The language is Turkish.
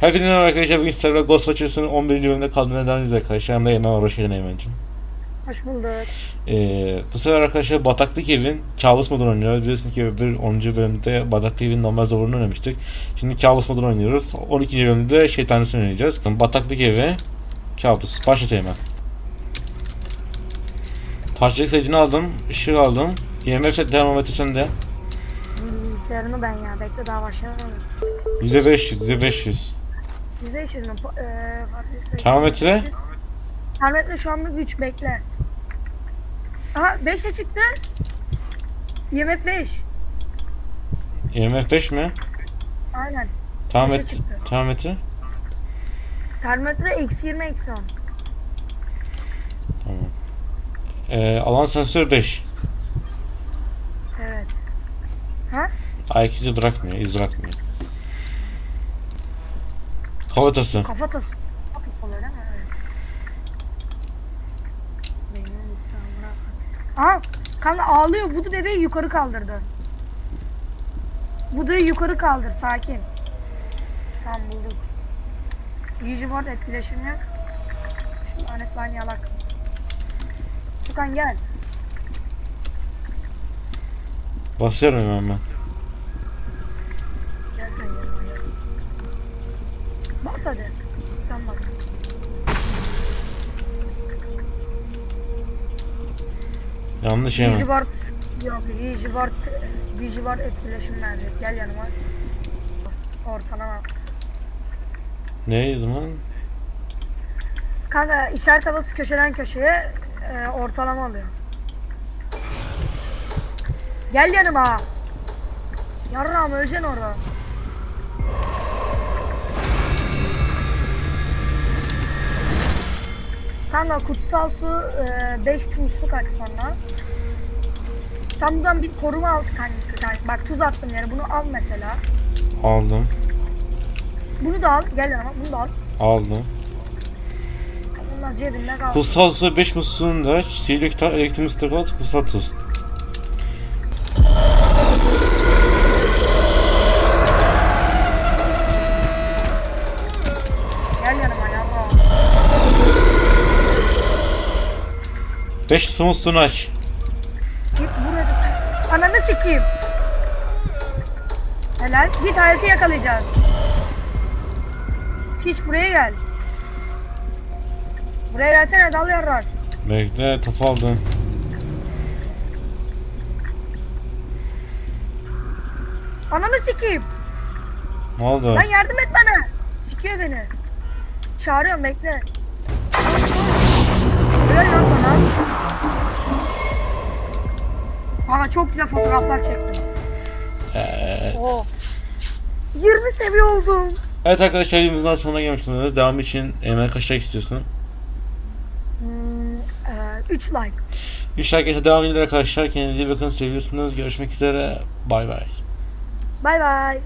Hepinize merhaba arkadaşlar. Bugün sizlerle Ghost Watchers'ın 11. bölümünde kaldığına devam ediyoruz arkadaşlar. Yanımda Eymen var. Hoş geldin Eymen'cim. Hoş bulduk. Ee, bu sefer arkadaşlar Bataklık Evin kabus modunu oynuyoruz. Biliyorsunuz ki bir 10. bölümde Bataklık Evin normal zorunu oynamıştık. Şimdi kabus modunu oynuyoruz. 12. bölümde de şeytanesini oynayacağız. Bataklık Evi kabus. Başlat Eymen. Parçacık sayıcını aldım. ışık aldım. IMF devam etsen de. Bilgisayarını ben ya. Bekle daha başlayamadım. %500, %500. Yüzde yüz mü? Pa- Sayın- Termometre? Termometre şu anda 3 bekle. Aha 5'e çıktı. Yemek 5. IMF 5 mi? Aynen. Termometre. Termometre. Termometre eksi 20 eksi 10. Tamam. Ee, alan sensör 5. Evet. Ha? Ayak izi bırakmıyor, iz bırakmıyor. Kafatası. Kafatası. Kafatası oluyor değil mi? Evet. Benim. Aha! Kanka ağlıyor. Budu bebeği yukarı kaldırdı. Budu'yu yukarı kaldır. Sakin. Tamam bulduk. Yiyiciboard etkileşim yok. Şu lanet. Tukan gel. Basıyorum hemen ben. Bas hadi. Sen bas. Yanlış mi? Yiyiciboard yok. Yiyiciboard Yiyiciboard etkileşim verecek. Gel yanıma. Ortalama. Ne zaman? Kanka işaret tabası köşeden köşeye e, ortalama alıyor. Gel yanıma. Yarram öleceksin orada. Kanka kutsal su 5 musluk aç sonra. Tam buradan bir koruma al kanka, kanka. Bak tuz attım yani bunu al mesela. Aldım. Bunu da al. Gel yanıma bunu da al. Aldım. Bunlar cebinde kalsın. Kutsal su 5 musluğunda sihirli kitap elektrik stakat kutsal tuz. 5 su musluğunu aç. Git burada. Ananı sikeyim. Helal. Git hayatı yakalayacağız. Hiç buraya gel. Buraya gelsene dal yarrar. Bekle top aldım. Ananı sikeyim. Ne oldu? Lan yardım et bana. Sikiyor beni. Çağırıyorum bekle. Lan. Bana çok güzel fotoğraflar çektim. Ee, Oo. 20 seviye oldum. evet arkadaşlar videomuzdan sonuna gelmiş bulunuyoruz. Devam için Eymen kaç like istiyorsun? Hmm, 3 like. 3 like ise devam edin arkadaşlar. Kendinize iyi bakın. Seviyorsunuz. Görüşmek üzere. Bay bay. Bay bay.